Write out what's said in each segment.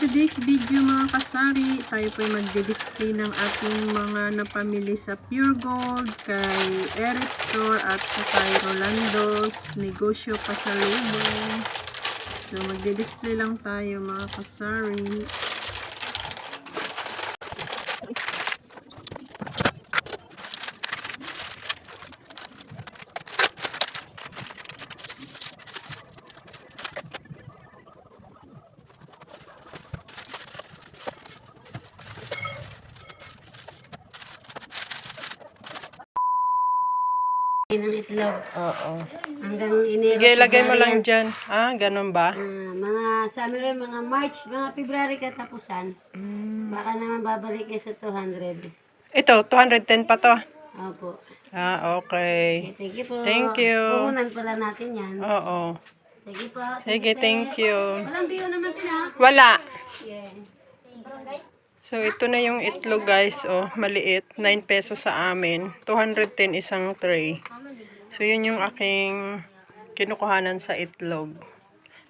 today's video mga kasari, tayo po ay magdi-display ng ating mga napamili sa Pure Gold kay Eric Store at sa kay Rolando's negosyo pa sa Lubong. So magdi-display lang tayo mga kasari. Ng itlog. Oo. Hanggang inero. Sige, lagay mo lang yan. dyan. Ah, ganun ba? Ah, mga sa amin rin, mga March, mga February katapusan. Mm. Baka naman babalik kayo sa 200. Ito, 210 pa to. Opo. Ah, okay. Okay, thank you po. Thank you. Puhunan pala natin yan. Oo. Sige po. Sige, thank you. Walang biyo naman din ha. Wala. Yeah. So, ito na yung itlog guys. Oh, maliit. 9 pesos sa amin. 210 isang tray. So, yun yung aking kinukuhanan sa itlog.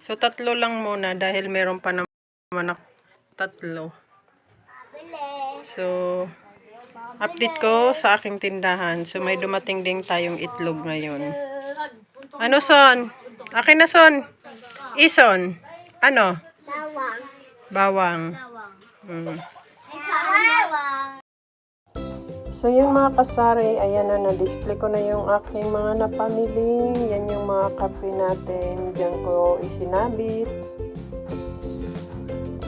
So, tatlo lang muna dahil meron pa naman ako tatlo. So, update ko sa aking tindahan. So, may dumating din tayong itlog ngayon. Ano, Son? Akin na, Son. Ison. Ano? Bawang. Bawang. Bawang. Mm. So yun mga kasari, ayan na, na-display ko na yung aking mga napamili. Yan yung mga kape natin. Diyan ko isinabit.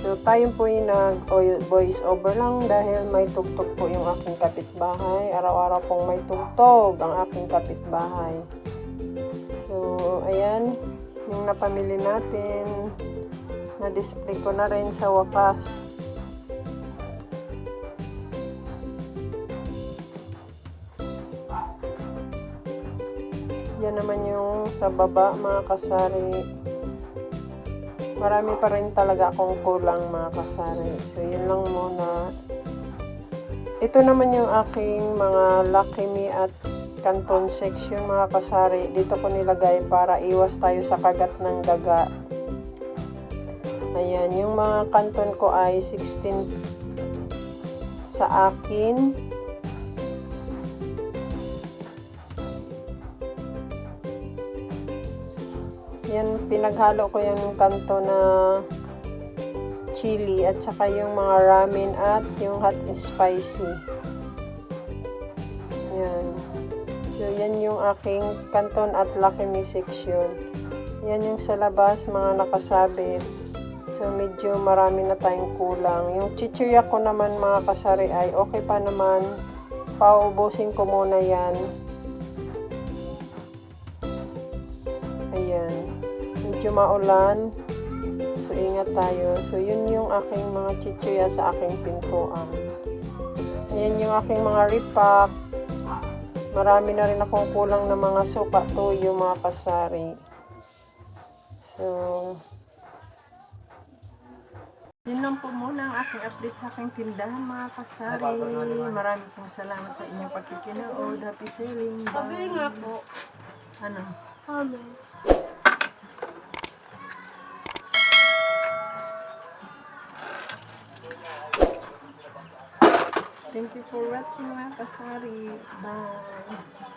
So tayo po yung nag-voice over lang dahil may tugtog po yung aking kapitbahay. Araw-araw pong may tugtog ang aking kapitbahay. So ayan, yung napamili natin. Na-display ko na rin sa wakas. Yan naman yung sa baba mga kasari. Marami pa rin talaga akong kulang mga kasari. So yun lang muna. Ito naman yung aking mga Me at Canton section mga kasari. Dito ko nilagay para iwas tayo sa kagat ng daga. Ayan, yung mga kanton ko ay 16 sa akin. Yan, pinaghalo ko yung kanto na chili at saka yung mga ramen at yung hot and spicy. Yan. So, yan yung aking kanton at Lucky Me section. Yan yung sa labas, mga nakasabit. So, medyo marami na tayong kulang. Yung chichirya ko naman, mga kasari, ay okay pa naman. Paubusin ko muna yan. Ayan. Medyo maulan. So, ingat tayo. So, yun yung aking mga chichirya sa aking pintuan. Ayan yung aking mga repack. Marami na rin akong kulang na mga suka to, yung mga kasari. So, yun lang po muna ang aking update sa aking tindahan mga kasari. Marami pong salamat sa inyong pagkikinood. Happy selling. Bye. Pabili nga po. Ano? Kami. Thank you for watching mga kasari. Bye.